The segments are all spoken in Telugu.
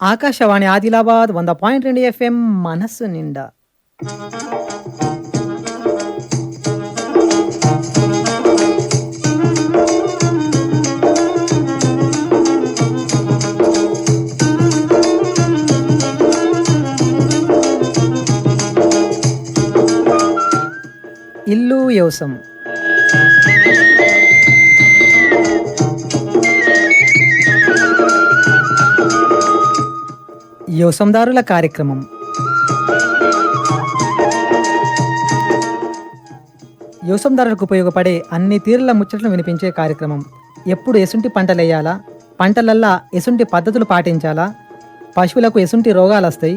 ఆకాశవాణి ఆదిలాబాద్ వంద పాయింట్ రెండు ఎఫ్ఎం మనస్సు నిండా. ఇల్లు వ్యవసం వ్యవసందారుల కార్యక్రమం. వ్యవసందారులకు ఉపయోగపడే అన్ని తీరుల ముచ్చట్లు వినిపించే కార్యక్రమం. ఎప్పుడు ఎసుంటి పంటలేయాలా? పంటలల్లా ఎసుంటి పద్ధతులు పాటించాలా? పశువులకు ఎసుంటి రోగాలు వస్తాయి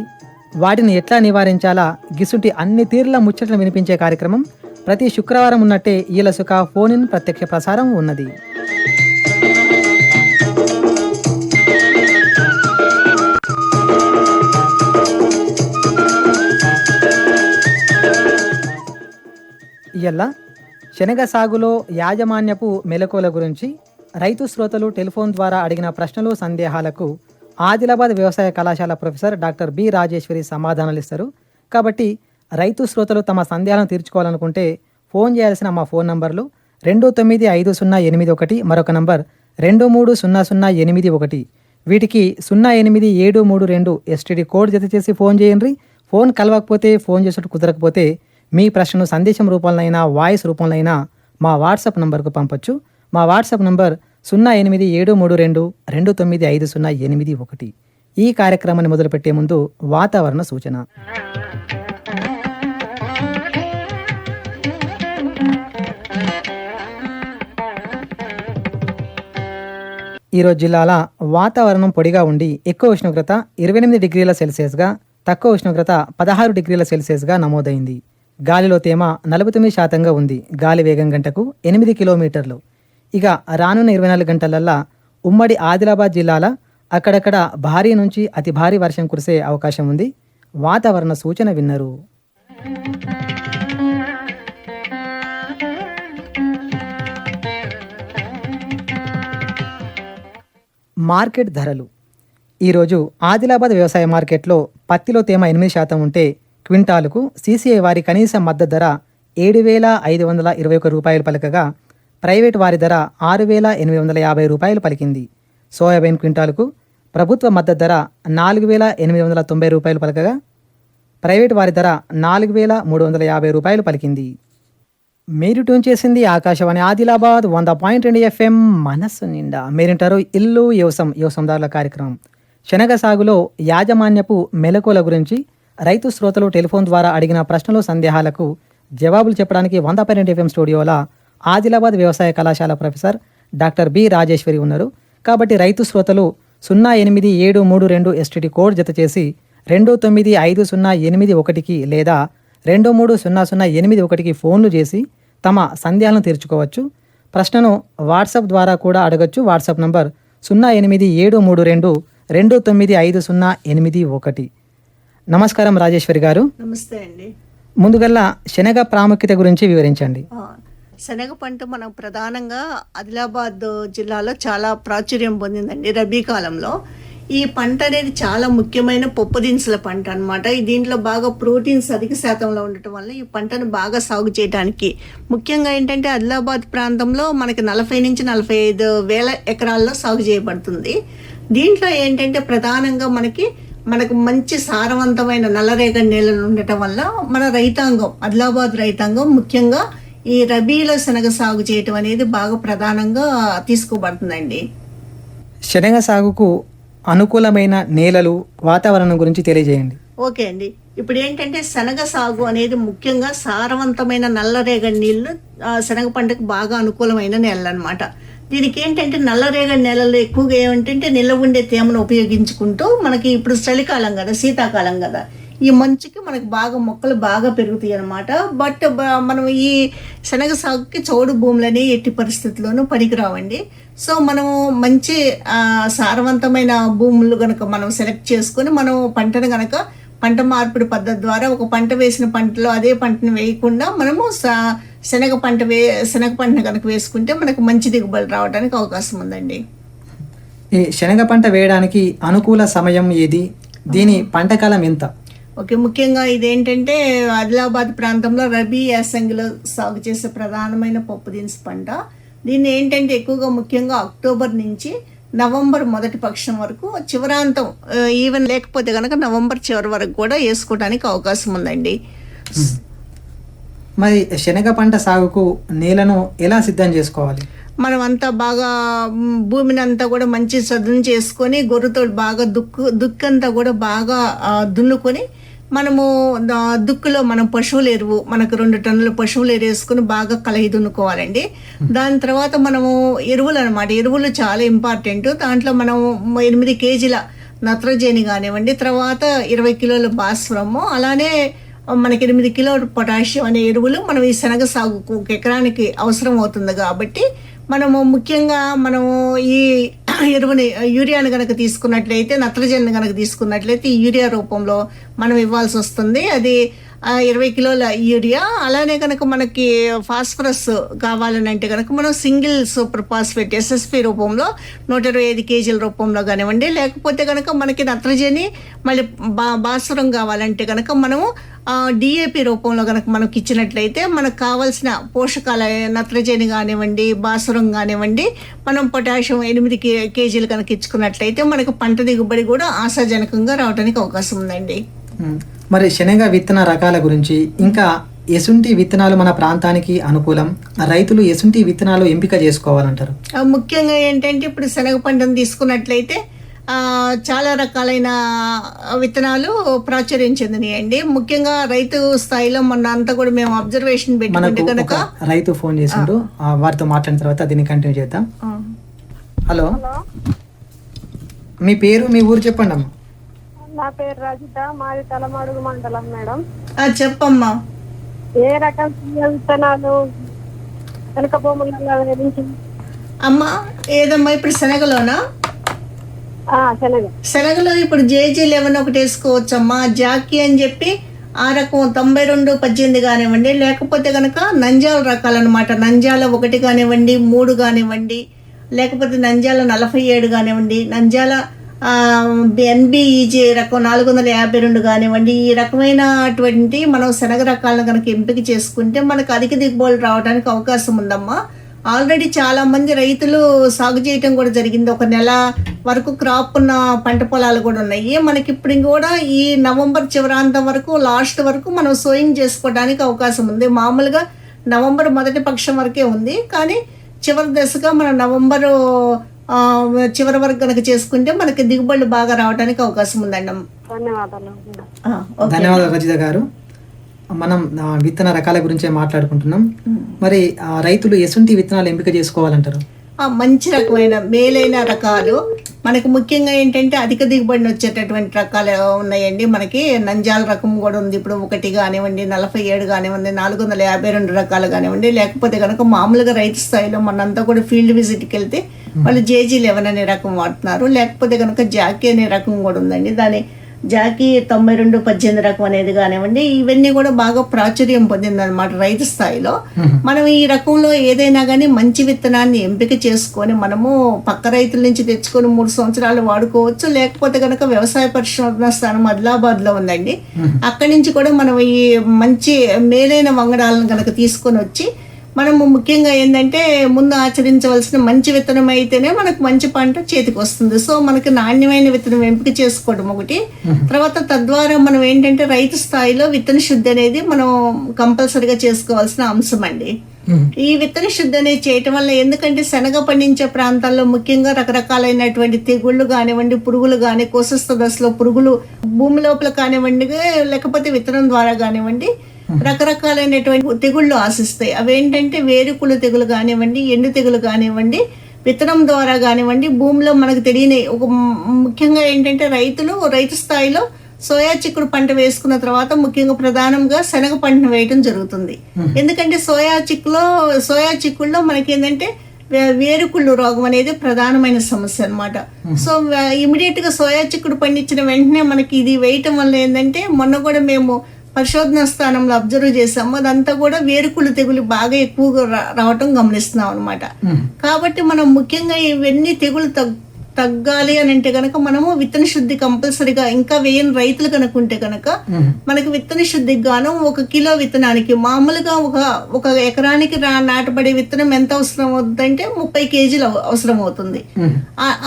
వాటిని ఎట్లా నివారించాలా? గిసుంటి అన్ని తీరుల ముచ్చట్లు వినిపించే కార్యక్రమం. ప్రతి శుక్రవారం ఉన్నట్టే ఈలసుక ఫోన్ ఇన్ ప్రత్యక్ష ప్రసారం ఉన్నది. ఇయ్యల్ల శనగ సాగులో యాజమాన్యపు మెలకువల గురించి రైతు శ్రోతలు టెలిఫోన్ ద్వారా అడిగిన ప్రశ్నలు సందేహాలకు ఆదిలాబాద్ వ్యవసాయ కళాశాల ప్రొఫెసర్ డాక్టర్ బి రాజేశ్వరి సమాధానాలు ఇస్తారు కాబట్టి రైతు శ్రోతలు తమ సందేహాలను తీర్చుకోవాలనుకుంటే ఫోన్ చేయాల్సిన మా ఫోన్ నంబర్లు రెండు తొమ్మిది ఐదు సున్నా ఎనిమిది ఒకటి మరొక నంబర్ రెండు మూడు సున్నా సున్నా ఎనిమిది ఒకటి. వీటికి సున్నా ఎనిమిది ఏడు మూడు రెండు ఎస్టీడీ కోడ్ జత చేసి ఫోన్ చేయండి. ఫోన్ కలవకపోతే ఫోన్ చేసేటట్టు కుదరకపోతే మీ ప్రశ్నను సందేశం రూపంలో వాయిస్ రూపంలో మా వాట్సాప్ నంబర్కు పంపొచ్చు. మా వాట్సాప్ నంబర్ సున్నా ఎనిమిది ఏడు మూడు రెండు రెండు తొమ్మిది ఐదు సున్నా ఎనిమిది ఒకటి. ఈ కార్యక్రమాన్ని మొదలుపెట్టే ముందు వాతావరణ సూచన. ఈరోజు జిల్లాల వాతావరణం పొడిగా ఉండి ఎక్కువ ఉష్ణోగ్రత ఇరవై ఎనిమిది డిగ్రీల సెల్సియస్గా తక్కువ ఉష్ణోగ్రత పదహారు డిగ్రీల సెల్సియస్గా నమోదైంది. గాలిలో తేమ నలభై తొమ్మిది శాతంగా ఉంది. గాలి వేగం గంటకు ఎనిమిది కిలోమీటర్లు. ఇక రానున్న ఇరవై నాలుగు గంటలల్లా ఉమ్మడి ఆదిలాబాద్ జిల్లాల అక్కడక్కడ భారీ నుంచి అతి భారీ వర్షం కురిసే అవకాశం ఉంది. వాతావరణ సూచన విన్నరు. మార్కెట్ ధరలు. ఈరోజు ఆదిలాబాద్ వ్యవసాయ మార్కెట్లో పత్తిలో తేమ ఎనిమిది శాతం ఉంటే క్వింటాలుకు సీసీఐ వారి కనీస మద్దతు ధర ఏడు వేల ఐదు వందల ఇరవై ఒక రూపాయలు పలకగా ప్రైవేట్ వారి ధర ఆరు వేల ఎనిమిది వందల యాభై రూపాయలు పలికింది. సోయాబీన్ క్వింటాలుకు ప్రభుత్వ మద్దతు ధర నాలుగు వేల ఎనిమిది వందల తొంభై రూపాయలు పలకగా ప్రైవేట్ వారి ధర నాలుగు వేల మూడు వందల యాభై రూపాయలు పలికింది. మీరు ట్యూన్ చేసింది ఆకాశవాణి ఆదిలాబాద్ వంద పాయింట్ రెండు ఎఫ్ఎం మనస్సు నిండా. మీరింటారు ఇల్లు వ్యవసం వ్యవసందారుల కార్యక్రమం. శనగ సాగులో యాజమాన్యపు మెలకువల గురించి రైతు శ్రోతలు టెలిఫోన్ ద్వారా అడిగిన ప్రశ్నలు సందేహాలకు జవాబులు చెప్పడానికి వంద పన్నెండు ఎఫ్ఎం స్టూడియోల ఆదిలాబాద్ వ్యవసాయ కళాశాల ప్రొఫెసర్ డాక్టర్ బి రాజేశ్వరి ఉన్నారు. కాబట్టి రైతు శ్రోతలు సున్నా ఎనిమిది ఏడు మూడు రెండు ఎస్టీడీ కోడ్ జత చేసి రెండు తొమ్మిది ఐదు సున్నా ఎనిమిది ఒకటికి లేదా రెండు మూడు సున్నా సున్నా ఎనిమిది ఒకటికి ఫోన్లు చేసి తమ సందేహాలను తీర్చుకోవచ్చు. ప్రశ్నను వాట్సాప్ ద్వారా కూడా అడగచ్చు. వాట్సాప్ నంబర్ సున్నా ఎనిమిది ఏడు మూడు రెండు రెండు తొమ్మిది ఐదు సున్నా ఎనిమిది ఒకటి. నమస్కారం రాజేశ్వరి గారు. నమస్తే అండి. ముందుగల్లా శనగ ప్రాముఖ్యత గురించి వివరించండి. శనగ పంట మనం ప్రధానంగా ఆదిలాబాద్ జిల్లాలో చాలా ప్రాచుర్యం పొందిందండి రబీ కాలంలో. ఈ పంట అనేది చాలా ముఖ్యమైన పప్పు దినుసుల పంట అనమాట దీంట్లో బాగా ప్రోటీన్స్ అధిక శాతంలో ఉండటం వల్ల ఈ పంటను బాగా సాగు చేయడానికి ముఖ్యంగా ఏంటంటే ఆదిలాబాద్ ప్రాంతంలో మనకి నలభై నుంచి నలభై ఐదు వేల ఎకరాల్లో సాగు చేయబడుతుంది. దీంట్లో ఏంటంటే ప్రధానంగా మనకి మనకు మంచి సారవంతమైన నల్లరేగడి నేలలు ఉండటం వల్ల మన రైతాంగం ఆదిలాబాద్ రైతాంగం ముఖ్యంగా ఈ రబీలో శనగ సాగు చేయటం అనేది బాగా ప్రధానంగా తీసుకోబడుతుందండి. శనగ సాగుకు అనుకూలమైన నేలలు వాతావరణం గురించి తెలియజేయండి. ఓకే అండి. ఇప్పుడు ఏంటంటే శనగ సాగు అనేది ముఖ్యంగా సారవంతమైన నల్లరేగడి నీళ్ళు ఆ, శనగ పంటకు బాగా అనుకూలమైన నేలలు అనమాట దీనికి ఏంటంటే నల్లరేగడి నేలలు ఎక్కువగా ఏమిటంటే నిల్వ ఉండే తేమను ఉపయోగించుకుంటూ మనకి ఇప్పుడు చలికాలం కదా శీతాకాలం కదా. ఈ మంచుకి మనకు బాగా మొక్కలు బాగా పెరుగుతాయి అనమాట బట్ మనం ఈ శనగ సాగుకి చౌడు భూములని ఎట్టి పరిస్థితుల్లోనూ పనికిరావండి. సో మనం మంచి సారవంతమైన భూములు కనుక మనం సెలెక్ట్ చేసుకొని మనం పంటను కనుక పంట మార్పిడి పద్ధతి ద్వారా ఒక పంట వేసిన పంటలో అదే పంటను వేయకుండా మనము సా శనగ పంట వే శనగ పంటను కనుక వేసుకుంటే మనకు మంచి దిగుబడి రావడానికి అవకాశం ఉందండి. ఈ శనగ పంట వేయడానికి అనుకూల సమయం ఏది? దీని పంట కాలం ఎంత? ఓకే ముఖ్యంగా ఇదేంటంటే ఆదిలాబాద్ ప్రాంతంలో రబీ యాసంగిలో సాగు చేసే ప్రధానమైన పప్పు దినుసు పంట. దీన్ని ఏంటంటే ఎక్కువగా ముఖ్యంగా అక్టోబర్ నుంచి నవంబర్ మొదటి పక్షం వరకు చివరాంతం ఈవెన్ లేకపోతే కనుక నవంబర్ చివరి వరకు కూడా వేసుకోవడానికి అవకాశం ఉందండి. మరి శనగ పంట సాగుకు నేలను ఎలా సిద్ధం చేసుకోవాలి? మనం అంతా బాగా భూమిని అంతా కూడా మంచి సదును చేసుకొని గొర్రెతో బాగా దుక్కు దుక్కంతా కూడా బాగా దున్నుకొని మనము దుక్కులో మనం పశువుల ఎరువు మనకు రెండు టన్నుల పశువుల ఎరువు వేసుకుని బాగా కలయి దున్నుకోవాలండి. దాని తర్వాత మనము ఎరువులు అనమాట ఎరువులు చాలా ఇంపార్టెంట్. దాంట్లో మనం ఎనిమిది కేజీల నత్రజని కానివ్వండి తర్వాత ఇరవై కిలోల భాస్వరము అలానే మనకి ఎనిమిది కిలో పొటాషియం అనే ఎరువులు మనం ఈ శనగ సాగుకు ఒక ఎకరానికి అవసరం అవుతుంది కాబట్టి మనము ముఖ్యంగా మనము ఈ ఎరువుని యూరియాను కనుక తీసుకున్నట్లయితే నత్రజని కనుక తీసుకున్నట్లయితే ఈ యూరియా రూపంలో మనం ఇవ్వాల్సి వస్తుంది. అది ఇరవై కిలోల యూరియా. అలానే కనుక మనకి ఫాస్ఫరస్ కావాలని అంటే కనుక మనం సింగిల్ సూపర్ ఫాస్ఫేట్ ఎస్ఎస్పి రూపంలో నూట ఇరవై ఐదు కేజీల రూపంలో కానివ్వండి లేకపోతే కనుక మనకి నత్రజని మళ్ళీ బా భాస్వరం కావాలంటే కనుక మనము డిఏపి రూపంలో కనుక మనకి ఇచ్చినట్లయితే మనకు కావాల్సిన పోషకాల నత్రజని కానివ్వండి భాస్వరం కానివ్వండి మనం పొటాషియం ఎనిమిది కే కేజీలు కనుక ఇచ్చుకున్నట్లయితే మనకు పంట దిగుబడి కూడా ఆశాజనకంగా రావడానికి అవకాశం ఉందండి. మరి శనగ విత్తన రకాల గురించి ఇంకా ఎసుంటి విత్తనాలు మన ప్రాంతానికి అనుకూలం. రైతులు ఎసుంటి విత్తనాలు ఎంపిక చేసుకోవాలంటారు. ముఖ్యంగా ఏంటంటే ఇప్పుడు శనగ పంటను తీసుకున్నట్లయితే చాలా రకాలైన విత్తనాలు ప్రాచుర్యం చెందినాయండి. ముఖ్యంగా రైతు స్థాయిలో మొన్న అంతా కూడా మేము అబ్జర్వేషన్ పెట్టుకుంటే కనుక రైతు ఫోన్ చేసిండు. ఆ, వారితో మాట్లాడిన తర్వాత దీన్ని కంటిన్యూ చేద్దాం. హలో. మీ పేరు మీ ఊరు చెప్పండి అమ్మ నా పేరు రజిత మాది తలమడుగు మండలం మేడం. చెప్పమ్మా. ఏ రకం విత్తనాలు వెనక భూములలో అమ్మా ఏదమ్మా ఇప్పుడు శనగలోనా? శనగలో ఇప్పుడు జేజీ లెవెన్ ఒకటి వేసుకోవచ్చమ్మా? జాకీ అని చెప్పి ఆ రకం తొంభై రెండు పద్దెనిమిది కానివ్వండి లేకపోతే కనుక నంజాల రకాలన్నమాట. నంజాల ఒకటి కానివ్వండి మూడు కానివ్వండి లేకపోతే నంజాల నలభై ఏడు కానివ్వండి నంజాల ఎన్బిఈజే రకం నాలుగు వందల యాభై రెండు కానివ్వండి ఈ రకమైనటువంటి మనం శనగ రకాలను కనుక ఎంపిక చేసుకుంటే మనకు అధిక దిగుబడులు రావడానికి అవకాశం ఉందమ్మా. ఆల్రెడీ చాలా మంది రైతులు సాగు చేయటం కూడా జరిగింది. ఒక నెల వరకు క్రాప్ ఉన్న పంట పొలాలు కూడా ఉన్నాయి. మనకి ఇప్పుడు కూడా ఈ నవంబర్ చివరాంతం వరకు లాస్ట్ వరకు మనం సోయింగ్ చేసుకోవడానికి అవకాశం ఉంది. మామూలుగా నవంబర్ మొదటి పక్షం వరకే ఉంది. కానీ చివరి దశగా మనం నవంబరు చివరి వరకు కనుక చేసుకుంటే మనకి దిగుబడులు బాగా రావడానికి అవకాశం ఉందండి. ధన్యవాదాలు. ఆ, ఓకే. ధన్యవాదాలు రజిత గారు. మనం విత్తన రకాల గురించే మాట్లాడుకుంటున్నాం. మరి రైతులు ఎసుంటి విత్తనాలు ఎంపిక చేసుకోవాలంటారు? ఆ, మంచి రకమైన మేలైన రకాలు. మనకు ముఖ్యంగా ఏంటంటే అధిక దిగుబడిని వచ్చేటటువంటి రకాలు ఉన్నాయండి. మనకి నంజాల రకం కూడా ఉంది. ఇప్పుడు ఒకటి కానివ్వండి నలభై ఏడు కానివ్వండి నాలుగు వందల యాభై రెండు రకాలు కానివ్వండి. లేకపోతే కనుక మామూలుగా రైతు స్థాయిలో మనంతా కూడా ఫీల్డ్ విజిట్కి వెళ్తే వాళ్ళు జేజీ లెవెన్ అనే రకం వాడుతున్నారు? లేకపోతే కనుక జాకీ అనే రకం కూడా ఉందండి. దాని జాకీ తొంభై రెండు పద్దెనిమిది రకం అనేది కానివ్వండి ఇవన్నీ కూడా బాగా ప్రాచుర్యం పొందిందనమాట రైతు స్థాయిలో. మనం ఈ రకంలో ఏదైనా కానీ మంచి విత్తనాన్ని ఎంపిక చేసుకొని మనము పక్క రైతుల నుంచి తెచ్చుకొని మూడు సంవత్సరాలు వాడుకోవచ్చు. లేకపోతే కనుక వ్యవసాయ పరిశోధన స్థానం ఆదిలాబాద్లో ఉందండి. అక్కడి నుంచి కూడా మనం ఈ మంచి మేలైన వంగడాలను కనుక తీసుకొని వచ్చి మనము ముఖ్యంగా ఏంటంటే ముందు ఆచరించవలసిన మంచి విత్తనం అయితేనే మనకు మంచి పంట చేతికి వస్తుంది. సో మనకి నాణ్యమైన విత్తనం ఎంపిక చేసుకోవడం ఒకటి. తర్వాత తద్వారా మనం ఏంటంటే రైతు స్థాయిలో విత్తన శుద్ధి అనేది మనం కంపల్సరిగా చేసుకోవాల్సిన అంశం అండి. ఈ విత్తన శుద్ధి అనేది చేయటం వల్ల ఎందుకంటే శనగ పండించే ప్రాంతాల్లో ముఖ్యంగా రకరకాలైనటువంటి తెగుళ్ళు కానివ్వండి పురుగులు కానీ కోసస్థ దశలో పురుగులు భూమి లోపల కానివ్వండి లేకపోతే విత్తనం ద్వారా కానివ్వండి రకరకాలైనటువంటి తెగుళ్ళు ఆశిస్తాయి. అవేంటంటే వేరుకులు తెగులు కానివ్వండి ఎండు తెగులు కానివ్వండి విత్తనం ద్వారా కానివ్వండి భూమిలో మనకు తెలియని ఒక ముఖ్యంగా ఏంటంటే రైతులు రైతు స్థాయిలో సోయా చిక్కుడు పంట వేసుకున్న తర్వాత ముఖ్యంగా ప్రధానంగా శనగ పంటను వేయటం జరుగుతుంది. ఎందుకంటే సోయా చిక్కులో సోయా చిక్కుల్లో మనకి ఏంటంటే వేరుకుళ్ళు రోగం అనేది ప్రధానమైన సమస్య అన్నమాట. సో ఇమీడియట్గా సోయా చిక్కుడు పండించిన వెంటనే మనకి ఇది వేయటం వల్ల ఏంటంటే మొన్న కూడా మేము పరిశోధన స్థానంలో అబ్జర్వ్ చేసాము. అదంతా కూడా వేరుకుళ్ళు తెగులు బాగా ఎక్కువగా రావటం గమనిస్తున్నాం అనమాట కాబట్టి మనం ముఖ్యంగా ఇవన్నీ తెగులు తగ్- తగ్గాలి అని అంటే కనుక మనము విత్తన శుద్ధి కంపల్సరీగా ఇంకా వేయని రైతులు కనుక ఉంటే కనుక మనకి విత్తన శుద్ధికి గాను ఒక కిలో విత్తనానికి మామూలుగా ఒక ఒక ఎకరానికి నాటబడే విత్తనం ఎంత అవసరం అవుతుందంటే ముప్పై కేజీలు అవ- అవసరం అవుతుంది.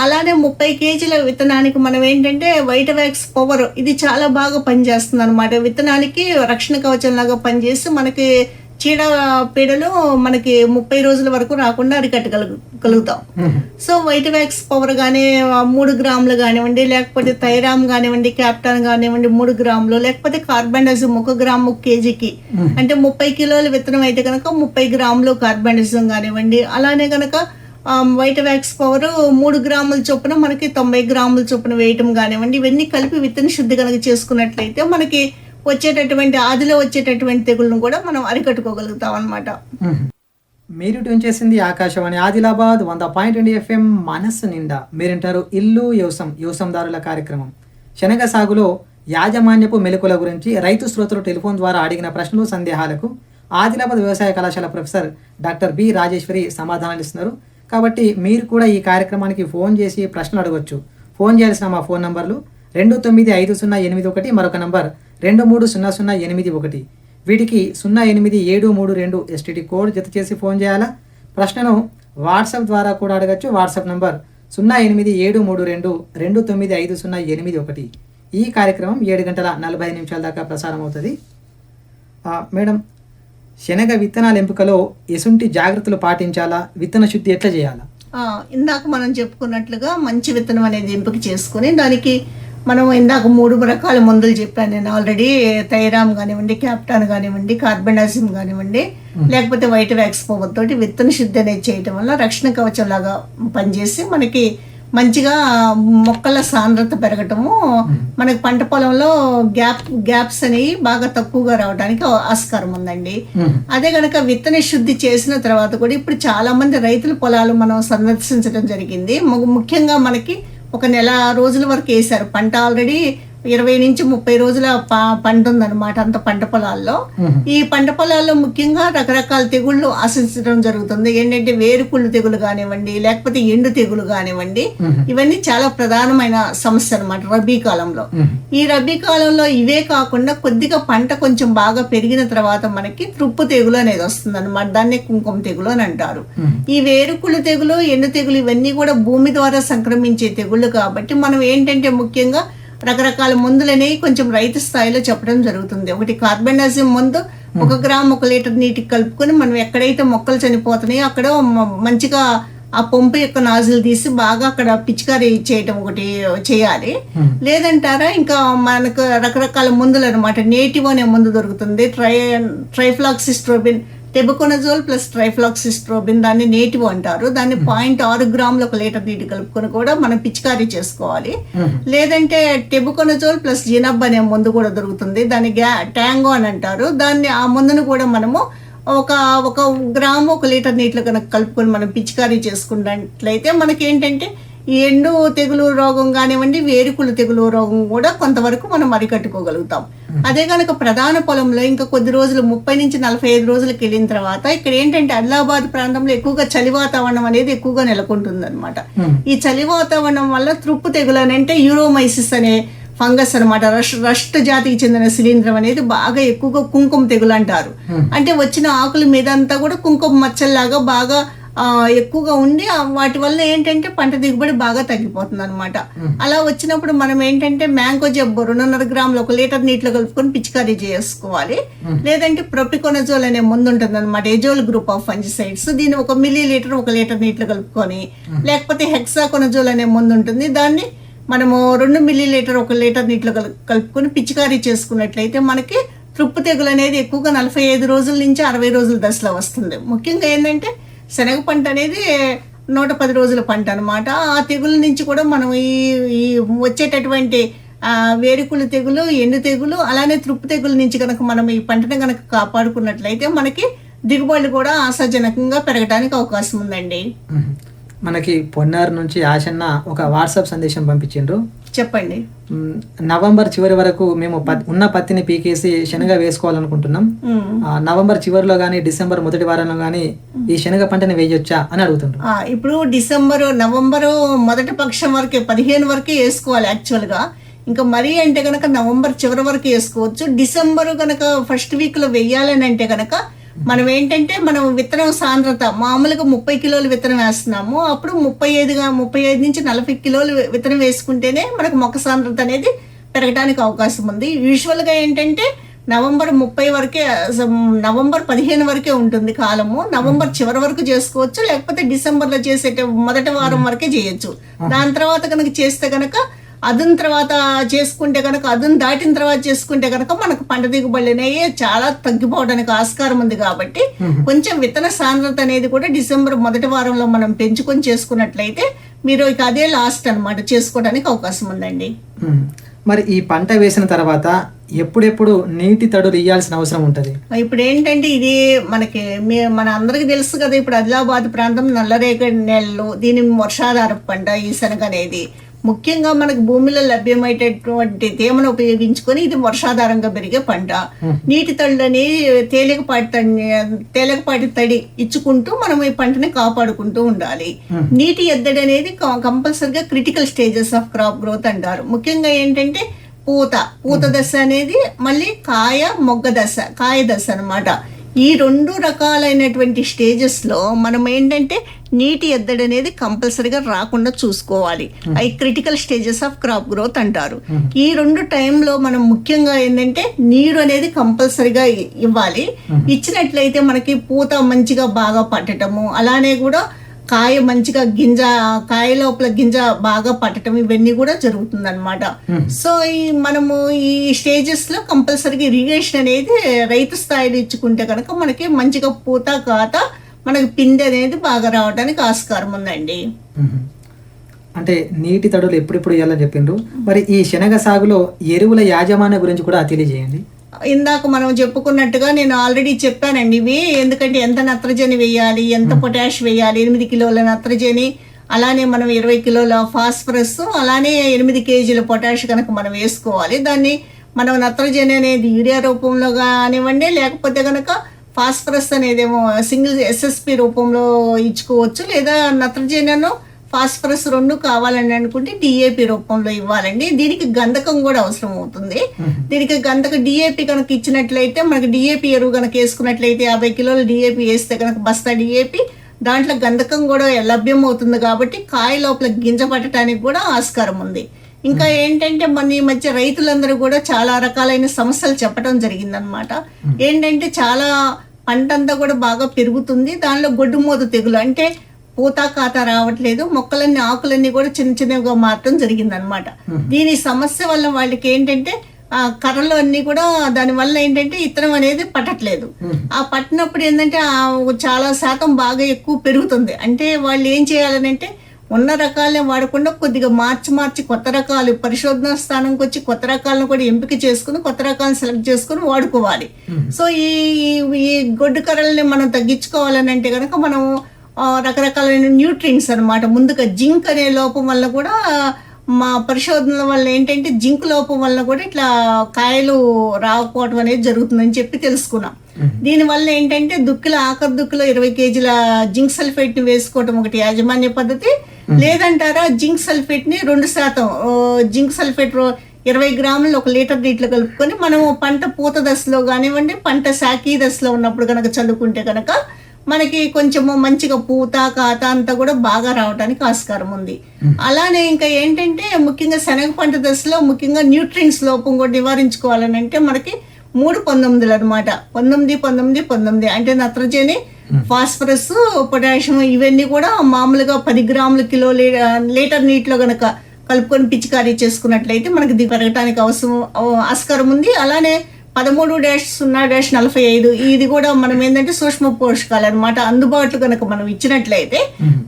అలానే ముప్పై కేజీల విత్తనానికి మనం ఏంటంటే వైట్ వ్యాక్స్ పవర్ ఇది చాలా బాగా పనిచేస్తుంది అనమాట విత్తనానికి రక్షణ కవచం లాగా పనిచేసి మనకి చీడ పీడలు మనకి ముప్పై రోజుల వరకు రాకుండా అరికట్టగలుగు గలుగుతాం సో వైట్ వ్యాక్స్ పవర్ కానీ మూడు గ్రాములు కానివ్వండి లేకపోతే థైరామ్ కానివ్వండి క్యాప్టాన్ కానివ్వండి మూడు గ్రాములు లేకపోతే కార్బండజం ఒక గ్రాము కేజీకి. అంటే ముప్పై కిలోల విత్తనం అయితే కనుక ముప్పై గ్రాములు కార్బండజం కానివ్వండి. అలానే కనుక వైట్ వ్యాక్స్ పవర్ మూడు గ్రాముల చొప్పున మనకి తొంభై గ్రాముల చొప్పున వేయటం కానివ్వండి ఇవన్నీ కలిపి విత్తన శుద్ధి కనుక చేసుకున్నట్లయితే మనకి వచ్చేటటువంటి ఆదిలో వచ్చేటటువంటి తెగుళ్ళను కూడా మనం అరికట్టుకోగలుగుతాం అనమాట మీరు ట్యూన్ చేసింది ఆకాశవాణి ఆదిలాబాద్ వంద పాయింట్ రెండు ఎఫ్ఎం మనస్సు నిండా. మీరంటారు ఇల్లు యోసం యోసందారుల కార్యక్రమం. శనగ సాగులో యాజమాన్యపు మెలకుల గురించి రైతు శ్రోతలు టెలిఫోన్ ద్వారా అడిగిన ప్రశ్నలు సందేహాలకు ఆదిలాబాద్ వ్యవసాయ కళాశాల ప్రొఫెసర్ డాక్టర్ బి రాజేశ్వరి సమాధానాలు ఇస్తున్నారు. కాబట్టి మీరు కూడా ఈ కార్యక్రమానికి ఫోన్ చేసి ప్రశ్నలు అడగొచ్చు. ఫోన్ చేయాల్సిన మా ఫోన్ నంబర్లు రెండు తొమ్మిది ఐదు సున్నా ఎనిమిది ఒకటి మరొక నంబర్ రెండు మూడు సున్నా సున్నా ఎనిమిది ఒకటి. వీటికి సున్నా ఎనిమిది ఏడు మూడు రెండు ఎస్టీడీ కోడ్ జత చేసి ఫోన్ చేయాలా? ప్రశ్నను వాట్సాప్ ద్వారా కూడా అడగచ్చు. వాట్సాప్ నంబర్ సున్నా ఎనిమిది ఏడు మూడు రెండు రెండు తొమ్మిది ఐదు సున్నా ఎనిమిది ఒకటి. ఈ కార్యక్రమం ఏడు గంటల నలభై నిమిషాల దాకా ప్రసారం అవుతుంది మేడం శనగ విత్తనాల ఎంపికలో ఎసుంటి జాగ్రత్తలు పాటించాలా? విత్తన శుద్ధి ఎట్లా చేయాలా? ఇందాక మనం చెప్పుకున్నట్లుగా మంచి విత్తనం అనేది ఎంపిక చేసుకుని దానికి మనం ఇందాక మూడు రకాల మందులు చెప్పాను నేను ఆల్రెడీ థైరామ్ కానివ్వండి క్యాప్టాన్ కానివ్వండి కార్బనాసిమ్ కానివ్వండి లేకపోతే వైట్ వ్యాక్స్ పవర్ తోటి విత్తన శుద్ధి అనేది చేయటం వల్ల రక్షణ కవచం లాగా పనిచేసి మనకి మంచిగా మొక్కల సాంద్రత పెరగటము మనకి పంట పొలంలో గ్యాప్ గ్యాప్స్ అనేవి బాగా తక్కువగా రావడానికి ఆస్కారం ఉందండి. అదే కనుక విత్తన శుద్ధి చేసిన తర్వాత కూడా ఇప్పుడు చాలా మంది రైతుల పొలాలు మనం సందర్శించడం జరిగింది. ముఖ్యంగా మనకి ఒక నెల రోజుల వరకు వేశారు. పంట ఆల్రెడీ ఇరవై నుంచి ముప్పై రోజుల పంట ఉందన్నమాట అంత పంట పొలాల్లో. ఈ పంట పొలాల్లో ముఖ్యంగా రకరకాల తెగుళ్ళు ఆశించడం జరుగుతుంది. ఏంటంటే వేరుకుళ్ళు తెగులు కానివ్వండి లేకపోతే ఎండు తెగులు కానివ్వండి ఇవన్నీ చాలా ప్రధానమైన సమస్య అన్నమాట రబీ కాలంలో. ఈ రబీ కాలంలో ఇవే కాకుండా కొద్దిగా పంట కొంచెం బాగా పెరిగిన తర్వాత మనకి త్రుప్పు తెగులు అనేది వస్తుంది అనమాట దాన్ని కుంకుమ తెగులు అని అంటారు. ఈ వేరుకుళ్ళు తెగులు ఎండు తెగులు ఇవన్నీ కూడా భూమి ద్వారా సంక్రమించే తెగుళ్ళు కాబట్టి మనం ఏంటంటే ముఖ్యంగా రకరకాల మందులు అనేవి కొంచెం రైతు స్థాయిలో చెప్పడం జరుగుతుంది. ఒకటి కార్బెండాసిమ్ మందు ఒక గ్రామ్ ఒక లీటర్ నీటికి కలుపుకొని మనం ఎక్కడైతే మొక్కలు చనిపోతున్నాయో అక్కడ మంచిగా ఆ పంపు యొక్క నాజులు తీసి బాగా అక్కడ పిచికారీ చేయటం ఒకటి చేయాలి. లేదంటారా ఇంకా మనకు రకరకాల మందులు అనమాట నేటివ్ అనే మందు దొరుకుతుంది. Tri trifloxystrobin tebuconazole plus trifloxystrobin దాన్ని నేటివ్ అంటారు. దాన్ని పాయింట్ ఆరు గ్రాములు ఒక లీటర్ నీటి కలుపుకొని కూడా మనం పిచికారీ చేసుకోవాలి. లేదంటే టెబుకొనజోల్ ప్లస్ జినబ్ అనే మందు కూడా దొరుకుతుంది. దాన్ని గ్యా ట్యాంగో అని అంటారు. దాన్ని ఆ మందును కూడా మనము ఒక ఒక గ్రాము ఒక లీటర్ నీటిలో కనుక కలుపుకొని మనం పిచికారీ చేసుకున్నట్లయితే మనకి ఏంటంటే ఈ ఎండు తెగులు రోగం కానివ్వండి వేరుకులు తెగులు రోగం కూడా కొంతవరకు మనం అరికట్టుకోగలుగుతాం. అదే కనుక ప్రధాన పొలంలో ఇంకా కొద్ది రోజులు ముప్పై నుంచి నలభై ఐదు రోజులకి వెళ్ళిన తర్వాత ఇక్కడ ఏంటంటే ఆదిలాబాద్ ప్రాంతంలో ఎక్కువగా చలి వాతావరణం అనేది ఎక్కువగా నెలకొంటుంది ఈ చలి వాతావరణం వల్ల త్రుప్పు తెగులు అని అంటే యూరోమైసిస్ అనే ఫంగస్ అనమాట రష్ రస్ట్ జాతికి చెందిన శిలీంధ్రం అనేది బాగా ఎక్కువగా కుంకుమ తెగులు అంటారు. అంటే వచ్చిన ఆకుల మీద అంతా కూడా కుంకుమ మచ్చల్లాగా బాగా ఎక్కువగా ఉండి వాటి వల్ల ఏంటంటే పంట దిగుబడి బాగా తగ్గిపోతుంది అనమాట అలా వచ్చినప్పుడు మనం ఏంటంటే మ్యాంగో జబ్బు రెండున్నర గ్రాములు ఒక లీటర్ నీటిలో కలుపుకొని పిచికారీ చేసుకోవాలి. లేదంటే ప్రొపికొనజోల్ అనే ముందు ఉంటుంది అనమాట ఎజోల్ గ్రూప్ ఆఫ్ ఫంజిసైడ్స్. దీన్ని ఒక మిల్లీ లీటర్ ఒక లీటర్ నీటిలో కలుపుకొని లేకపోతే హెక్సాకొనజోల్ అనే ముందు ఉంటుంది. దాన్ని మనము రెండు మిల్లీ లీటర్ ఒక లీటర్ నీటిలో కలు కలుపుకొని పిచికారీ చేసుకున్నట్లయితే మనకి త్రుప్పు తెగులు అనేది ఎక్కువగా నలభై ఐదు రోజుల నుంచి అరవై రోజుల దశలో వస్తుంది. ముఖ్యంగా ఏంటంటే శనగ పంట అనేది నూట పది రోజుల పంట అనమాట ఆ తెగుల నుంచి కూడా మనం ఈ ఈ వచ్చేటటువంటి ఆ, వేరుకులు తెగులు ఎండు తెగులు అలానే తృప్పు తెగుల నుంచి కనుక మనం ఈ పంటను కనుక కాపాడుకున్నట్లయితే మనకి దిగుబడులు కూడా ఆశాజనకంగా పెరగడానికి అవకాశం ఉందండి. మనకి పొన్నార్ నుంచి ఆశన్న ఒక వాట్సాప్ సందేశం పంపించిండ్రు. చెప్పండి. నవంబర్ చివరి వరకు మేము ఉన్న పత్తిని పీకేసి శనగ వేసుకోవాలనుకుంటున్నాం. నవంబర్ చివరిలో కానీ డిసెంబర్ మొదటి వారంలో కానీ ఈ శనగ పంటని వేయొచ్చా అని అడుగుతుంటాం ఆ, ఇప్పుడు డిసెంబర్ నవంబరు మొదటి పక్షం వరకే పదిహేను వరకే వేసుకోవాలి యాక్చువల్గా. ఇంకా మరీ అంటే కనుక నవంబర్ చివరి వరకు వేసుకోవచ్చు. డిసెంబర్ కనుక ఫస్ట్ వీక్లో వెయ్యాలని అంటే కనుక మనం ఏంటంటే మనం విత్తనం సాంద్రత మామూలుగా ముప్పై కిలోలు విత్తనం వేస్తున్నాము. అప్పుడు ముప్పై ఐదుగా ముప్పై ఐదు నుంచి నలభై కిలోలు విత్తనం వేసుకుంటేనే మనకు మొక్క సాంద్రత అనేది పెరగడానికి అవకాశం ఉంది. యూజువల్గా ఏంటంటే నవంబర్ ముప్పై వరకే నవంబర్ పదిహేను వరకే ఉంటుంది కాలము. నవంబర్ చివరి వరకు చేసుకోవచ్చు లేకపోతే డిసెంబర్లో చేసే మొదటి వారం వరకే చేయొచ్చు. దాని తర్వాత కనుక చేస్తే కనుక అదున్ తర్వాత చేసుకుంటే కనుక అదున్ దాటిన తర్వాత చేసుకుంటే కనుక మనకు పంట దిగుబడులు అనేవి చాలా తగ్గిపోవడానికి ఆస్కారం ఉంది కాబట్టి కొంచెం విత్తన సాంద్రత అనేది కూడా డిసెంబర్ మొదటి వారంలో మనం పెంచుకొని చేసుకున్నట్లయితే మీరు ఇక అదే లాస్ట్ అన్నమాట చేసుకోవడానికి అవకాశం ఉందండి. మరి ఈ పంట వేసిన తర్వాత ఎప్పుడెప్పుడు నీటి తడులు ఇయ్యాల్సిన అవసరం ఉంటుంది? ఇప్పుడు ఏంటంటే ఇది మనకి మీ- మన అందరికి తెలుసు కదా ఇప్పుడు ఆదిలాబాద్ ప్రాంతం నల్లరేగడి నెలలు దీని వర్షాధార పంట ఈ శనగ అనేది. ముఖ్యంగా మనకు భూమిలో లభ్యమయ్యేటటువంటి తేమను ఉపయోగించుకొని ఇది వర్షాధారంగా పెరిగే పంట. నీటి తళ్ళని తేలికపాటి తడి తేలికపాటి తడి ఇచ్చుకుంటూ మనం ఈ పంటని కాపాడుకుంటూ ఉండాలి. నీటి ఎద్దడి అనేది కంపల్సరిగా critical stages of crop growth అంటారు. ముఖ్యంగా ఏంటంటే పూత పూత దశ అనేది మళ్ళీ కాయ మొగ్గ దశ కాయ దశ అన్నమాట. ఈ రెండు రకాలైనటువంటి స్టేజెస్లో మనం ఏంటంటే నీటి ఎద్దడి అనేది కంపల్సరీగా రాకుండా చూసుకోవాలి. అవి critical stages of crop growth అంటారు. ఈ రెండు టైంలో మనం ముఖ్యంగా ఏంటంటే నీరు అనేది కంపల్సరీగా ఇవ్వాలి. ఇచ్చినట్లయితే మనకి పూత మంచిగా బాగా పట్టటము అలానే కూడా కాయ మంచిగా గింజ కాయ లోపల గింజ బాగా పట్టడం ఇవన్నీ కూడా జరుగుతుంది అనమాట సో ఈ మనము ఈ స్టేజెస్లో కంపల్సరీగా ఇరిగేషన్ అనేది రైతు స్థాయిలో ఇచ్చుకుంటే కనుక మనకి మంచిగా పూత కాత మనకి పిండి అనేది బాగా రావడానికి ఆస్కారం ఉందండి. అంటే నీటి తడులు ఎప్పుడెప్పుడు ఇవ్వాలని చెప్పిండ్రు? మరి ఈ శనగ సాగులో ఎరువుల యాజమాన్య గురించి కూడా తెలియజేయండి. ఇందాక మనం చెప్పుకున్నట్టుగా నేను ఆల్రెడీ చెప్పానండి ఇవి. ఎందుకంటే ఎంత నత్రజని వేయాలి ఎంత పొటాష్ వేయాలి ఎనిమిది కిలోల నత్రజని అలానే మనం ఇరవై కిలోల ఫాస్ఫరస్ అలానే ఎనిమిది కేజీల పొటాష్ కనుక మనం వేసుకోవాలి. దాన్ని మనం నత్రజని అనేది యూరియా రూపంలో కానివ్వండి లేకపోతే కనుక ఫాస్ఫరస్ అనేదేమో సింగిల్ ఎస్ఎస్పి రూపంలో ఇచ్చుకోవచ్చు లేదా నత్రజనిను ఫాస్ఫరస్ రెండు కావాలని అనుకుంటే డిఏపి రూపంలో ఇవ్వాలండి. దీనికి గంధకం కూడా అవసరం అవుతుంది. దీనికి గంధక డిఏపి కనుక ఇచ్చినట్లయితే మనకి డిఏపి ఎరువు కనుక వేసుకున్నట్లయితే యాభై కిలోల డిఏపి వేస్తే కనుక బస్తా డిఏపి దాంట్లో గంధకం కూడా లభ్యం అవుతుంది కాబట్టి కాయ లోపల గింజ పట్టడానికి కూడా ఆస్కారం ఉంది. ఇంకా ఏంటంటే మన ఈ మధ్య రైతులందరూ కూడా చాలా రకాలైన సమస్యలు చెప్పడం జరిగిందనమాట ఏంటంటే చాలా పంట అంతా కూడా బాగా పెరుగుతుంది. దానిలో గొడ్డుమూత తెగులు అంటే పూత కాత రావట్లేదు. మొక్కలన్నీ ఆకులన్నీ కూడా చిన్న చిన్నగా మారటం జరిగిందనమాట దీని సమస్య వల్ల వాళ్ళకి ఏంటంటే ఆ కర్రలు అన్ని కూడా దాని వల్ల ఏంటంటే ఇత్తనం అనేది పట్టట్లేదు. ఆ పట్టినప్పుడు ఏంటంటే ఆ చాలా శాతం బాగా ఎక్కువ పెరుగుతుంది. అంటే వాళ్ళు ఏం చేయాలని అంటే ఉన్న రకాలనే వాడకుండా కొద్దిగా మార్చి మార్చి కొత్త రకాలు పరిశోధన స్థానంకి వచ్చి కొత్త రకాలను కూడా ఎంపిక చేసుకుని కొత్త రకాలను సెలెక్ట్ చేసుకుని వాడుకోవాలి. సో ఈ ఈ గొడ్డు కర్రల్ని మనం తగ్గించుకోవాలని అంటే కనుక మనం రకరకాలైన న్యూట్రియంట్స్ అన్నమాట. ముందుగా జింక్ అనే లోపం వల్ల కూడా మా పరిశోధనల వల్ల ఏంటంటే జింక్ లోపం వల్ల కూడా ఇట్లా కాయలు రాకపోవడం అనేది జరుగుతుందని చెప్పి తెలుసుకున్నాం. దీనివల్ల ఏంటంటే దుక్కుల ఆఖరి దుక్కులో ఇరవై కేజీల జింక్ సల్ఫేట్ని వేసుకోవటం ఒకటి యాజమాన్య పద్ధతి. లేదంటారా జింక్ సల్ఫేట్ని రెండు శాతం జింక్ సల్ఫేట్ ఇరవై గ్రాములు ఒక లీటర్ నీటిలో కలుపుకొని మనము పంట పూత దశలో కానివ్వండి పంట శాఖీ దశలో ఉన్నప్పుడు కనుక చల్లుకుంటే కనుక మనకి కొంచెము మంచిగా పూత కాత అంతా కూడా బాగా రావడానికి ఆస్కారం ఉంది. అలానే ఇంకా ఏంటంటే ముఖ్యంగా శనగ పంట దశలో ముఖ్యంగా న్యూట్రియంట్స్ లోపం కూడా నివారించుకోవాలని అంటే మనకి మూడు పంతొమ్మిదిలు అనమాట పంతొమ్మిది పంతొమ్మిది పంతొమ్మిది. అంటే నత్రజని ఫాస్ఫరస్ పొటాషియం ఇవన్నీ కూడా మామూలుగా పది గ్రాముల కిలో లీటర్ నీటిలో గనక కలుపుకొని పిచికారీ చేసుకున్నట్లయితే మనకి పెరగటానికి అవసరం అవ- ఆస్కారం ఉంది. అలానే పదమూడు డాష్ సున్నా డాష్ నలభై ఐదు ఇది కూడా మనం ఏంటంటే సూక్ష్మ పోషకాలు అనమాట అందుబాటులో కనుక మనం ఇచ్చినట్లయితే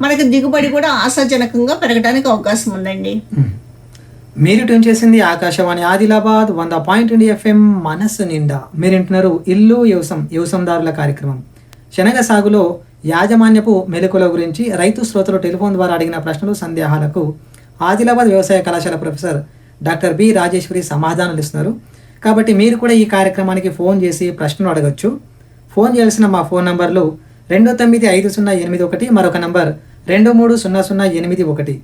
మనకి దిగుబడి కూడా ఆశాజనకంగా పెరగడానికి అవకాశం ఉందండి. మీరు ట్యూన్ చేసింది ఆకాశవాణి ఆదిలాబాద్ వంద పాయింట్ రెండు ఎఫ్ఎం మనస్సు నిండా. మీరు వింటున్నారు ఇల్లు వ్యవసం వ్యవసందారుల కార్యక్రమం. శనగ సాగులో యాజమాన్యపు మెలకుల గురించి రైతు శ్రోతలు టెలిఫోన్ ద్వారా అడిగిన ప్రశ్నలు సందేహాలకు ఆదిలాబాద్ వ్యవసాయ కళాశాల ప్రొఫెసర్ డాక్టర్ బి రాజేశ్వరి సమాధానాలు ఇస్తున్నారు కాబట్టి మీరు కూడా ఈ కార్యక్రమానికి ఫోన్ చేసి ప్రశ్నలు అడగచ్చు. ఫోన్ చేయాల్సిన మా ఫోన్ నంబర్లు రెండు తొమ్మిది ఐదు సున్నా ఎనిమిది ఒకటి మరొక నంబర్ రెండు మూడు సున్నా సున్నా ఎనిమిది ఒకటి.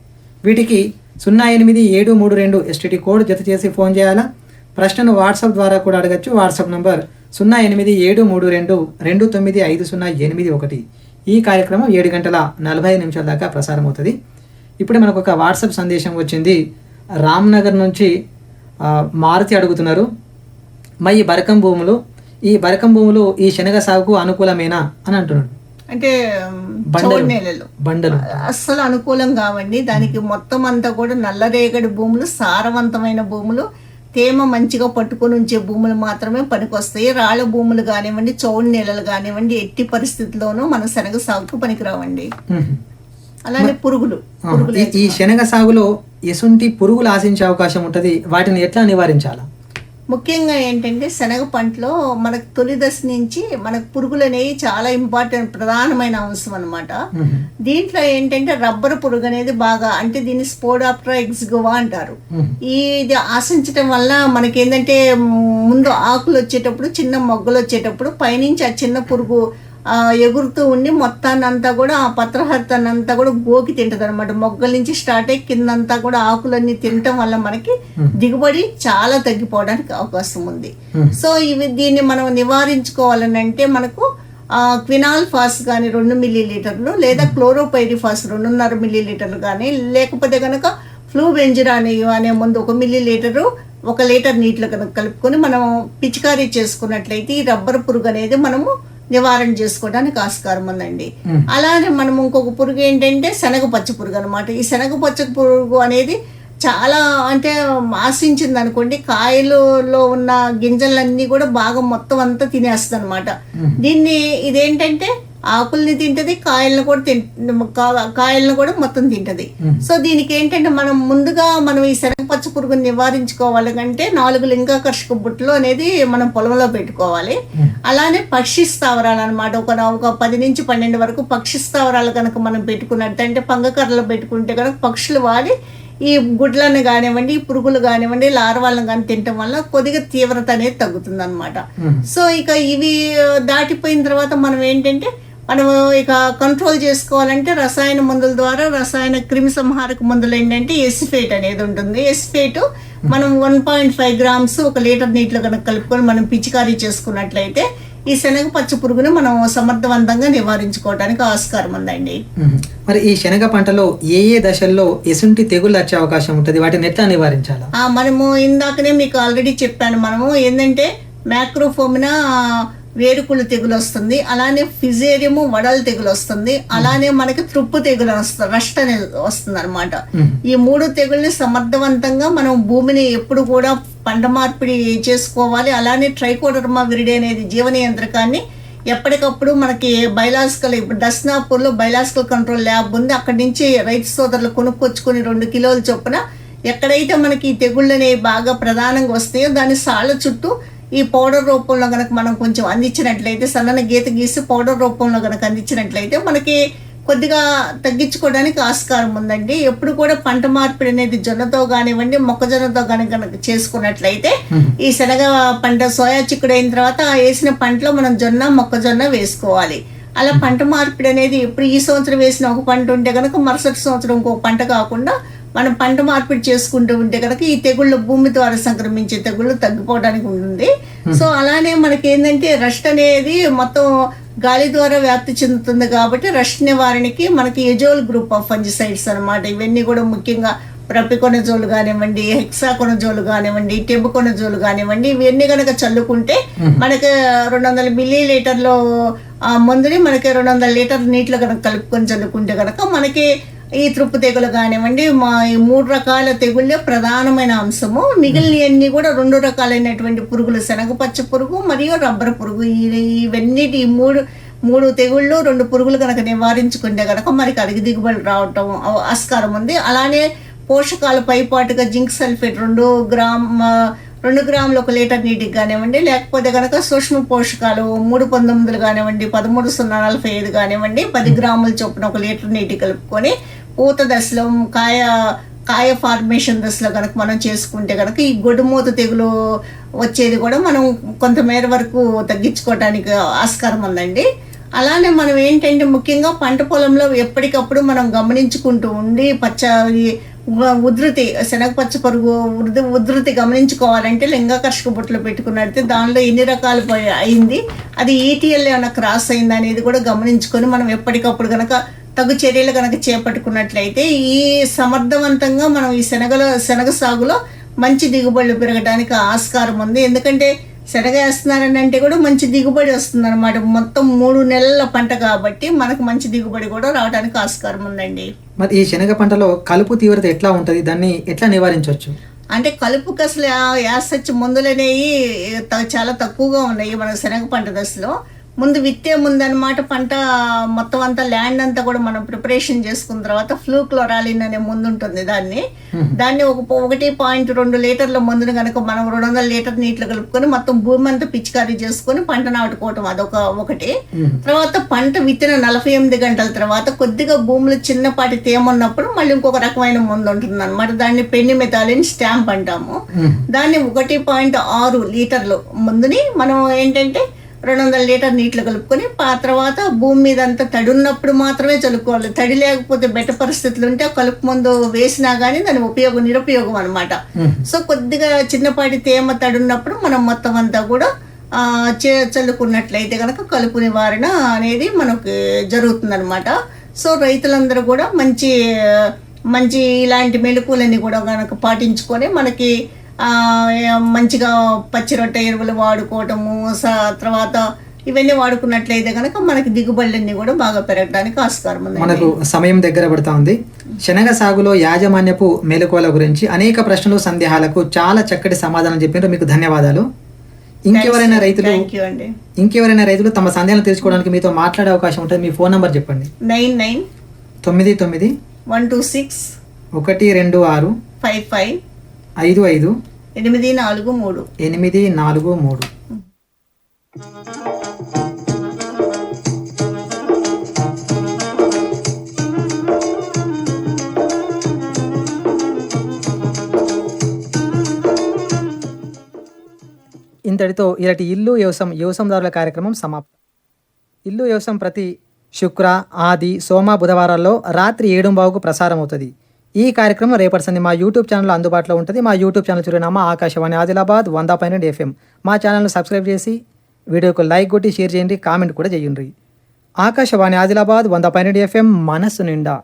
వీటికి సున్నా ఎనిమిది ఏడు మూడు రెండు ఎస్టీటీ కోడ్ జత చేసి ఫోన్ చేయాలా? ప్రశ్నను వాట్సాప్ ద్వారా కూడా అడగచ్చు. వాట్సాప్ నంబర్ సున్నా ఎనిమిది ఏడు మూడు రెండు రెండు తొమ్మిది ఐదు సున్నా ఎనిమిది ఒకటి. ఈ కార్యక్రమం ఏడు గంటల నలభై నిమిషాల దాకా ప్రసారం అవుతుంది ఇప్పుడే మనకు ఒక వాట్సాప్ సందేశం వచ్చింది. రామ్నగర్ నుంచి మారుతి అడుగుతున్నారు. మా ఈ బరకం భూములు ఈ బరకం భూములు ఈ శనగ సాగుకు అనుకూలమేనా అని అంటున్నాడు. అంటే బండలు. బండలు. అస్సలు అనుకూలం కావండి. దానికి మొత్తం అంతా కూడా నల్లరేగడి భూములు సారవంతమైన భూములు తేమ మంచిగా పట్టుకొని ఉంచే భూములు మాత్రమే పనికొస్తాయి. రాళ్ళ భూములు కానివ్వండి చౌడు నేలలు కానివ్వండి ఎట్టి పరిస్థితుల్లోనూ మన శనగ సాగుకు పనికిరావండి. అలానే పురుగులు. ఈ శనగ సాగులో ఎసుంటి పురుగులు ఆశించే అవకాశం ఉంటుంది. వాటిని ఎట్లా నివారించాలా? ముఖ్యంగా ఏంటంటే శనగ పంటలో మనకు తొలి దశ నుంచి మనకు పురుగులు అనేవి చాలా ఇంపార్టెంట్ ప్రధానమైన అంశం అన్నమాట. మ్మ్. దీంట్లో ఏంటంటే రబ్బర్ పురుగు అనేది బాగా అంటే దీన్ని స్పోడాప్ట్రా ఎగ్జిగోవా అంటారు. ఇది ఆశించడం వల్ల మనకి ఏంటంటే ముందు ఆకులు వచ్చేటప్పుడు చిన్న మొగ్గలు వచ్చేటప్పుడు పైనుంచి ఆ చిన్న పురుగు ఎగురుతూ ఉండి మొత్తాన్ని అంతా కూడా ఆ పత్రహరితాన్ని అంతా కూడా గోకి తింటది అనమాట మొగ్గల నుంచి స్టార్ట్ అయ్యి కిందంతా కూడా ఆకులన్నీ తినటం వల్ల మనకి దిగుబడి చాలా తగ్గిపోవడానికి అవకాశం ఉంది. సో ఇవి దీన్ని మనం నివారించుకోవాలని అంటే మనకు ఆ, క్వినాల్ ఫాస్ కానీ రెండు మిల్లీ లీటర్లు లేదా క్లోరోపైరిఫాస్ రెండున్నర మిల్లీ లీటర్లు కానీ లేకపోతే కనుక ఫ్లూ బెంజిరాని అనే ముందు ఒక మిల్లీ లీటరు ఒక లీటర్ నీటిలో కనుక కలుపుకొని మనం పిచికారీ చేసుకున్నట్లయితే ఈ రబ్బర్ పురుగు అనేది మనము నివారణ చేసుకోవడానికి ఆస్కారం ఉందండి. అలానే మనం ఇంకొక పురుగు ఏంటంటే శనగ పచ్చ పురుగు అనమాట ఈ శనగ పచ్చ పురుగు అనేది చాలా అంటే ఆశించింది అనుకోండి కాయలలో ఉన్న గింజలన్నీ కూడా బాగా మొత్తం అంతా తినేస్తుంది అనమాట దీన్ని ఇదేంటంటే ఆకుల్ని తింటది కాయలను కూడా తింట కాయలను కూడా మొత్తం తింటది. సో దీనికి ఏంటంటే మనం ముందుగా మనం ఈ శనగ పచ్చ పురుగుని నివారించుకోవాలి అంటే నాలుగు లింగాకర్షక బుట్టలు అనేది మనం పొలంలో పెట్టుకోవాలి. అలానే పక్షి స్థావరాలు అనమాట ఒక ఒక పది నుంచి పన్నెండు వరకు పక్షి స్థావరాలు కనుక మనం పెట్టుకున్నట్టు అంటే పంగకర్రలు పెట్టుకుంటే కనుక పక్షులు వాడి ఈ గుడ్లను కానివ్వండి ఈ పురుగులు కానివ్వండి లార్వాలను కానీ తినటం వల్ల కొద్దిగా తీవ్రత అనేది తగ్గుతుంది అనమాట. సో ఇక ఇవి దాటిపోయిన తర్వాత మనం ఏంటంటే మనం ఇక కంట్రోల్ చేసుకోవాలంటే రసాయన మందుల ద్వారా రసాయన క్రిమి సంహారక మందులు ఏంటంటే ఎసిఫేట్ అనేది ఉంటుంది. ఎసిఫేట్ మనం వన్ పాయింట్ ఫైవ్ గ్రామ్స్ ఒక లీటర్ నీటిలో కనుక కలుపుకొని మనం పిచికారీ చేసుకున్నట్లయితే ఈ శనగ పచ్చ పురుగును మనం సమర్థవంతంగా నివారించుకోవడానికి ఆస్కారం ఉందండి. మరి ఈ శనగ పంటలో ఏ ఏ దశల్లో ఎసుంటి తెగుళ్ళు వచ్చే అవకాశం ఉంటుంది? వాటిని ఎట్లా నివారించాలా? మనము ఇందాకనే మీకు ఆల్రెడీ చెప్పాను మనము. ఏంటంటే మ్యాక్రోఫోమినా వేరుకుళ్ళు తెగులు వస్తుంది అలానే ఫిజేరియము వడల తెగులు వస్తుంది అలానే మనకి త్రుప్పు తెగులు వస్తుంది రస్ట్ అనేది వస్తుంది అనమాట. ఈ మూడు తెగుల్ని సమర్థవంతంగా మనం భూమిని ఎప్పుడు కూడా పంట మార్పిడి చేసుకోవాలి. అలానే ట్రైకోడర్మా విరిడి అనేది జీవ నియంత్రకాన్ని ఎప్పటికప్పుడు మనకి బయలాజికల్ ఇప్పుడు దర్శనాపూర్లో బయలాజికల్ కంట్రోల్ ల్యాబ్ ఉంది. అక్కడి నుంచి రైతు సోదరులు కొనుక్కొచ్చుకొని రెండు కిలోల చొప్పున ఎక్కడైతే మనకి ఈ తెగుళ్ళు అనేవి బాగా ప్రధానంగా వస్తాయో దాని సాళ్ళ చుట్టూ ఈ పౌడర్ రూపంలో కనుక మనం కొంచెం అందించినట్లయితే సన్నని గీత గీసి పౌడర్ రూపంలో కనుక అందించినట్లయితే మనకి కొద్దిగా తగ్గించుకోవడానికి ఆస్కారం ఉందండి. ఎప్పుడు కూడా పంట మార్పిడి అనేది జొన్నతో కానివ్వండి మొక్కజొన్నతో కానీ కనుక చేసుకున్నట్లయితే ఈ శనగ పంట సోయా చిక్కుడు అయిన తర్వాత ఆ వేసిన పంటలో మనం జొన్న మొక్కజొన్న వేసుకోవాలి. అలా పంట మార్పిడి అనేది ఇప్పుడు ఈ సంవత్సరం వేసిన ఒక పంట ఉంటే కనుక మరుసటి సంవత్సరం ఇంకో పంట కాకుండా మనం పంట మార్పిడి చేసుకుంటూ ఉంటే కనుక ఈ తెగుళ్ళు భూమి ద్వారా సంక్రమించే తెగుళ్ళు తగ్గిపోవడానికి ఉంటుంది. సో అలానే మనకి ఏంటంటే రస్ట్ అనేది మొత్తం గాలి ద్వారా వ్యాప్తి చెందుతుంది కాబట్టి రస్ట్ నివారణకి మనకి ఎజోల్ గ్రూప్ ఆఫ్ ఫంజిసైడ్స్ అన్నమాట. ఇవన్నీ కూడా ముఖ్యంగా ప్రపికొనజోలు కానివ్వండి హెక్సాకొనజోలు కానివ్వండి టెబుకొనజోలు కానివ్వండి ఇవన్నీ కనుక చల్లుకుంటే మనకి రెండు వందల మిల్లీ లీటర్లు ఆ మందుని మనకి రెండు వందల లీటర్ నీటిలో కనుక కలుపుకొని చల్లుకుంటే కనుక మనకి ఈ తృప్పు తెగులు కానివ్వండి మా ఈ మూడు రకాల తెగుళ్ళే ప్రధానమైన అంశము. మిగిలినవన్నీ కూడా రెండు రకాలైనటువంటి పురుగులు శనగపచ్చ పురుగు మరియు రబ్బర్ పురుగు. ఈ- ఇవన్నిటి ఈ మూడు మూడు తెగుళ్ళు రెండు పురుగులు కనుక నివారించుకుంటే కనుక మనకి అధిక దిగుబడి రావటం ఆస్కారం ఉంది. అలానే పోషకాలు పైపాటుగా జింక్ సల్ఫేట్ రెండు గ్రామ్ రెండు గ్రాములు ఒక లీటర్ నీటికి కానివ్వండి లేకపోతే కనుక సూక్ష్మ పోషకాలు మూడు పంతొమ్మిదిలు కానివ్వండి పదమూడు సున్నా నలభై ఐదు కానివ్వండి పది గ్రాముల చొప్పున ఒక లీటర్ నీటి కలుపుకొని పూత దశలో కాయ కాయ ఫార్మేషన్ దశలో కనుక మనం చేసుకుంటే కనుక ఈ గొడ్డుమూత తెగులు వచ్చేది కూడా మనం కొంతమేర వరకు తగ్గించుకోవడానికి ఆస్కారం ఉందండి. అలానే మనం ఏంటంటే ముఖ్యంగా పంట పొలంలో ఎప్పటికప్పుడు మనం గమనించుకుంటూ ఉండి పచ్చ ఉధృతి శనగ పచ్చ పరుగు ఉధృ ఉధృతి గమనించుకోవాలంటే లింగాకర్షక బుట్టలు పెట్టుకున్నట్టు దానిలో ఎన్ని రకాలు అయింది. అది ఈటీఎల్ ఏమైనా క్రాస్ అయింది అనేది కూడా గమనించుకొని మనం ఎప్పటికప్పుడు కనుక తగు చర్యలు కనుక చేపట్టుకున్నట్లయితే ఈ సమర్థవంతంగా మనం ఈ శనగలో శనగ సాగులో మంచి దిగుబడులు పెరగడానికి ఆస్కారం ఉంది. ఎందుకంటే శనగ వేస్తున్నారని అంటే కూడా మంచి దిగుబడి వస్తుంది అనమాట మొత్తం మూడు నెలల పంట కాబట్టి మనకు మంచి దిగుబడి కూడా రావడానికి ఆస్కారం ఉందండి. మరి ఈ శనగ పంటలో కలుపు తీవ్రత ఎట్లా ఉంటుంది? దాన్ని ఎట్లా నివారించవచ్చు? అంటే కలుపుకి అసలు యాసచ్చి మందులు అనేవి చాలా తక్కువగా ఉన్నాయి మన శనగ పంట దశలో. ముందు విత్తే ముందనమాట పంట మొత్తం అంతా ల్యాండ్ అంతా కూడా మనం ప్రిపరేషన్ చేసుకున్న తర్వాత ఫ్లూ క్లోరాలిన్ అనే ముందు ఉంటుంది దాన్ని. దాన్ని ఒక ఒకటి పాయింట్ రెండు లీటర్ల మందుని కనుక మనం రెండు వందల లీటర్ నీటిలో కలుపుకొని మొత్తం భూమి అంతా పిచికారీ చేసుకొని పంట నాటుకోవటం అదొక ఒకటి. తర్వాత పంట విత్తిన నలభై ఎనిమిది గంటల తర్వాత కొద్దిగా భూమిలో చిన్నపాటి తేమ ఉన్నప్పుడు మళ్ళీ ఇంకొక రకమైన మందు ఉంటుంది అనమాట దాన్ని పెన్ని మెథాలిన్ స్టాంప్ అంటాము. దాన్ని ఒకటి పాయింట్ ఆరు లీటర్లు మందుని మనం ఏంటంటే రెండు వందల లీటర్ నీటిలో కలుపుకొని ఆ తర్వాత భూమి మీద అంతా తడి ఉన్నప్పుడు మాత్రమే చల్లుకోవాలి. తడి లేకపోతే బెట్ట పరిస్థితులు ఉంటే ఆ కలుపు మందు వేసినా కానీ దాని ఉపయోగం నిరుపయోగం అనమాట సో కొద్దిగా చిన్నపాటి తేమ తడి ఉన్నప్పుడు మనం మొత్తం అంతా కూడా చల్లుకున్నట్లయితే కనుక కలుపు నివారణ అనేది మనకు జరుగుతుందన్నమాట. సో రైతులందరూ కూడా మంచి మంచి ఇలాంటి మెలకువలన్నీ కూడా కనుక పాటించుకొని మనకి మంచిగా పచ్చి రొట్టె ఎరువులు వాడుకోవటము తర్వాత ఇవన్నీ వాడుకున్నట్లయితే కనుక మనకి దిగుబడులన్నీ కూడా బాగా పెరగడానికి ఆస్కారం ఉంది మనకు సమయం దగ్గర పడుతా ఉంది. శనగ సాగులో యాజమాన్యపు మెలకువల గురించి అనేక ప్రశ్నలు సందేహాలకు చాలా చక్కటి సమాధానం చెప్పారు మీకు ధన్యవాదాలు. ఇంకెవరైనా రైతులు ఇంకెవరైనా రైతులు తమ సందేహాలు తెలుసుకోవడానికి మీతో మాట్లాడే అవకాశం ఉంటుంది. మీ ఫోన్ నంబర్ చెప్పండి. నైన్ నైన్ తొమ్మిది తొమ్మిది వన్ టూ సిక్స్ ఒకటి రెండు ఆరు ఫైవ్ ఫైవ్ ఐదు ఐదు ఎనిమిది నాలుగు మూడు. ఎనిమిది నాలుగు మూడు. ఇంతటితో ఇలాంటి ఇల్లు వ్యవసాయం వ్యవసాయదారుల కార్యక్రమం సమాప్తం. ఇల్లు వ్యవసాయం ప్రతి శుక్ర ఆది సోమ బుధవారాల్లో రాత్రి ఏడు బావుకు ప్రసారం అవుతుంది ఈ కార్యక్రమం రేపటి సంది మా యూట్యూబ్ ఛానల్లో అందుబాటులో ఉంటుంది. మా యూట్యూబ్ ఛానల్ చిరునామా ఆకాశవాణి ఆదిలాబాద్ వంద పన్నెండు ఎఫ్ఎం. మా ఛానల్ను సబ్స్క్రైబ్ చేసి వీడియోకు లైక్ కొట్టి షేర్ చేయండి కామెంట్ కూడా చేయండి. ఆకాశవాణి ఆదిలాబాద్ వంద పన్నెండు ఎఫ్ఎం మనస్సు నిండా.